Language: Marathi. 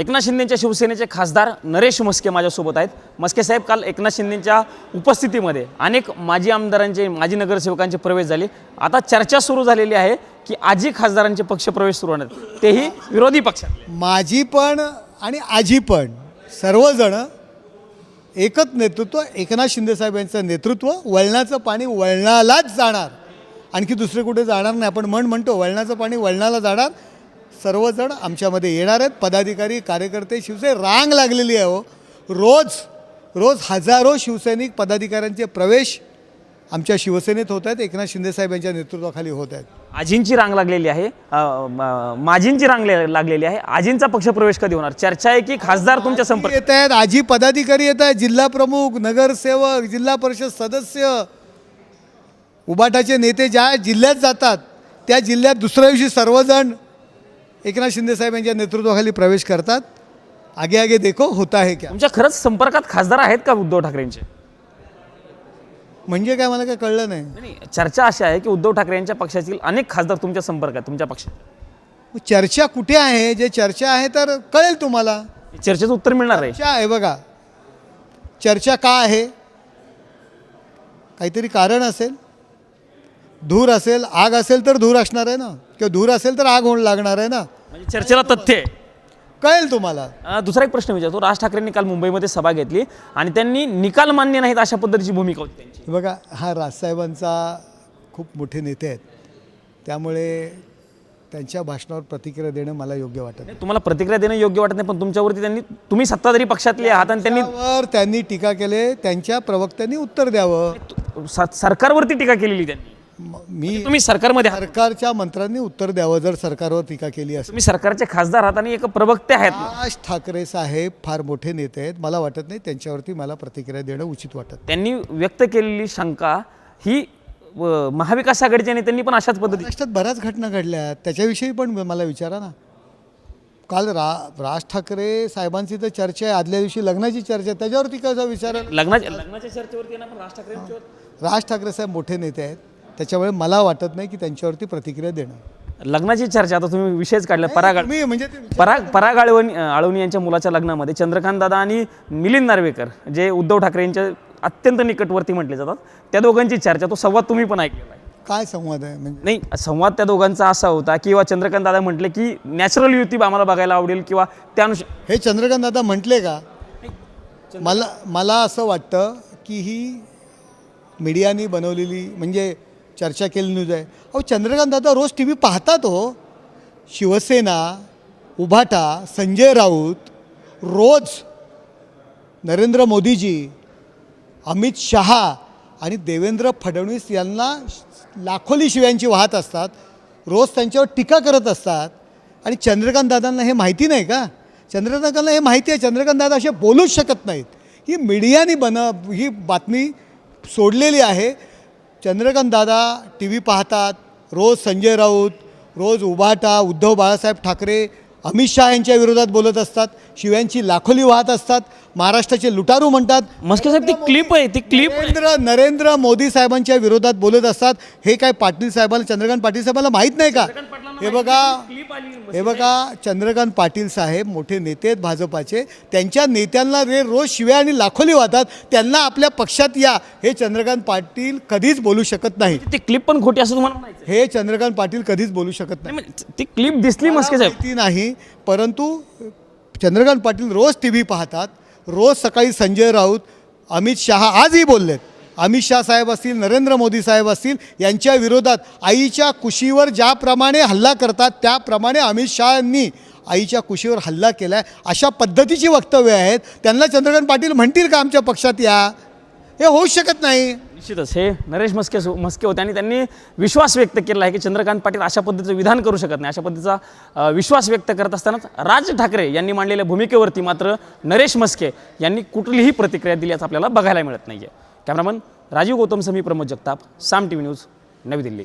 एकनाथ शिंदेच्या शिवसेनेचे खासदार नरेश मस्के माझ्यासोबत आहेत. मस्के साहेब काल एकनाथ शिंदेच्या उपस्थितीमध्ये अनेक माजी आमदारांचे माजी नगरसेवकांचे प्रवेश झाले. आता चर्चा सुरू झालेली आहे की आजी खासदारांचे पक्षप्रवेश सुरू होणार. आहेत. तेही विरोधी पक्ष माझी पण आणि आजी पण सर्वजण एकच नेतृत्व एकनाथ शिंदेसाहेब यांचं नेतृत्व वळणाचं पाणी वळणालाच जाणार. आणखी दुसरे कुठे जाणार नाही. आपण म्हण म्हणतो वळणाचं पाणी वळणाला जाणार. सर्वजण आमच्यामध्ये येणार आहेत. पदाधिकारी कार्यकर्ते शिवसेने रांग लागलेली आहे हो. रोज रोज हजारो शिवसैनिक पदाधिकाऱ्यांचे प्रवेश आमच्या शिवसेनेत होत आहेत. एकनाथ शिंदेसाहेब यांच्या नेतृत्वाखाली होत आहेत. आजींची रांग लागलेली आहे. अ, म- माजींची रांग लागलेली आहे. आजींचा पक्षप्रवेश कधी होणार? चर्चा आहे की खासदार तुमच्या संपर्क येत आहेत. आजी पदाधिकारी येत आहेत. जिल्हा प्रमुख नगरसेवक जिल्हा परिषद सदस्य. उबाटाचे नेते ज्या जिल्ह्यात जातात त्या जिल्ह्यात दुसऱ्या दिवशी सर्वजण एकनाथ शिंदेसाहेब यांच्या नेतृत्वाखाली प्रवेश करतात. आगे आगे देखो होता है क्या? तुमच्या खरंच संपर्कात खासदार आहेत का उद्धव ठाकरेंचे? म्हणजे काय मला काय कळलं नाही. नाही चर्चा अशी आहे की उद्धव ठाकरे यांच्या पक्षातील अनेक खासदार तुमच्या संपर्कात तुमच्या पक्षात. मग चर्चा कुठे आहे? जे चर्चा आहे तर कळेल तुम्हाला. चर्चेचं उत्तर मिळणार आहे. चर्चा आहे बघा. चर्चा का आहे? काहीतरी कारण असेल. धूर असेल आग असेल तर धूर असणार आहे ना? किंवा धूर असेल तर आग होऊन लागणार आहे ना? म्हणजे चर्चेला तथ्य आहे. कळेल तुम्हाला? अं, दुसरा एक प्रश्न विचारतो. राज ठाकरेंनी काल मुंबईमध्ये सभा घेतली आणि त्यांनी निकाल मान्य नाहीत अशा पद्धतीची भूमिका होती त्यांची. हे बघा हा राजसाहेबांचा खूप मोठे नेते आहेत. त्यामुळे त्यांच्या भाषणावर प्रतिक्रिया देणं मला योग्य वाटत नाही तुम्हाला प्रतिक्रिया देणं योग्य वाटत नाही पण तुमच्यावरती त्यांनी तुम्ही सत्ताधारी पक्षातले आहात आणि त्यांनी त्यावर त्यांनी टीका केले त्यांच्या प्रवक्त्यांनी उत्तर द्यावं. स- सरकारवरती टीका केलेली त्यांनी. म- मी तुम्ही सरकारमध्ये आहात. सरकारच्या मंत्र्यांनी उत्तर द्यावं जर सरकारवर टीका केली असेल. तुम्ही सरकारचे खासदार आहात आणि एक प्रवक्ते आहेत. राज ठाकरे साहेब फार मोठे नेते आहेत. मला वाटत नाही त्यांच्यावरती मला प्रतिक्रिया देणं उचित वाटत. त्यांनी व्यक्त केलेली शंका ही अ, महाविकास आघाडीच्या नेत्यांनी पण अशाच पद्धती महाराष्ट्रात बऱ्याच घटना घडल्या त्याच्याविषयी पण मला विचारा ना. काल रा राज ठाकरे साहेबांची तर चर्चा आहे. आदल्या दिवशी लग्नाची चर्चा आहे. त्याच्यावरती कसं विचारायला लग्नाच्या लग्नाच्या चर्चेवरती येणार पण राज ठाकरेंच्यावर राज ठाकरे साहेब मोठे नेते आहेत. त्याच्यामुळे मला वाटत नाही की त्यांच्यावरती प्रतिक्रिया देणं लग्नाची चर्चा आता तुम्ही विषयच काढला. पराग मी म्हणजे ते विचार- पराग पराग आळवणी आळवणी यांच्या मुलाच्या लग्नामध्ये चंद्रकांत दादा आणि मिलिंद नार्वेकर जे उद्धव ठाकरे यांच्या अत्यंत निकटवर्ती म्हटले जातात त्या दोघांची चर्चा तो संवाद तुम्ही पण ऐकलेला आहे. काय संवाद आहे म्हणजे? नाही संवाद त्या दोघांचा असा होता किंवा चंद्रकांत दादा म्हटले की नॅचरल युती आम्हाला बघायला आवडेल किंवा त्या अनुष हे चंद्रकांत दादा म्हटले का? मला मला असं वाटतं की ही मीडियानी बनवलेली म्हणजे चर्चा केली न्यूज आहे. अहो चंद्रकांत दादा रोज टी व्ही पाहतात हो. शिवसेना उभाटा संजय राऊत रोज नरेंद्र मोदीजी अमित शहा आणि देवेंद्र फडणवीस यांना लाखोली शिव्यांची वाहत असतात. रोज त्यांच्यावर टीका करत असतात. आणि चंद्रकांत दादांना हे माहिती नाही का? चंद्रकांत हे माहिती आहे. चंद्रकांत दादा असे बोलूच शकत नाहीत. ही मीडियाने बन ही बातमी सोडलेली आहे. चंद्रकांत दादा टी व्ही पाहतात रोज संजय राऊत रोज उभाटा उद्धव बाळासाहेब ठाकरे अमित शहा यांच्या विरोधात बोलत असतात शिव्यांची लाखोली वाहत असतात महाराष्ट्राचे लुटारू म्हणतात. मस्के साहेब ती क्लिप आहे ती क्लिप नरेंद्र नरेंद्र मोदी साहेबांच्या विरोधात बोलत असतात. हे काय पाटील साहेबांना चंद्रकांत पाटील साहेबांना माहीत नाही का? हे बघा हे बघा चंद्रकांत पाटील साहेब मोठे नेते आहेत भाजपाचे. त्यांच्या नेत्यांना रे रोज शिव्या आणि लाखोली वाहतात. त्यांना आपल्या पक्षात या. हे चंद्रकांत पाटील कधीच बोलू शकत नाही. ती क्लिप पण खोटी असं तुम्हाला म्हणायचं हे चंद्रकांत पाटील कधीच बोलू शकत नाही. म्हणजे ती क्लिप दिसली मस्के साहेब. माहिती नाही परंतु चंद्रकांत पाटील रोज टी व्ही पाहतात. रोज सकाळी संजय राऊत अमित शहा आजही बोललेत. अमित शहा साहेब असतील नरेंद्र मोदी साहेब असतील यांच्या विरोधात आईच्या कुशीवर ज्याप्रमाणे हल्ला करतात त्याप्रमाणे अमित शहांनी आईच्या कुशीवर हल्ला केला आहे अशा पद्धतीची वक्तव्य आहेत. त्यांना चंद्रकांत पाटील म्हणतील का आमच्या पक्षात या? हे होऊ शकत नाही. निश्चितच. हे नरेश मस्के मस्के होते आणि त्यांनी विश्वास व्यक्त केला आहे की चंद्रकांत पाटील अशा पद्धतीचं विधान करू शकत नाही. अशा पद्धतीचा विश्वास व्यक्त करत असतानाच राज ठाकरे यांनी मांडलेल्या भूमिकेवरती मात्र नरेश मस्के यांनी कुठलीही प्रतिक्रिया दिल्याचं आपल्याला बघायला मिळत नाही आहे cameraman Rajiv Gautam Sami Pramod Jagtap Saam TV news Navi Delhi.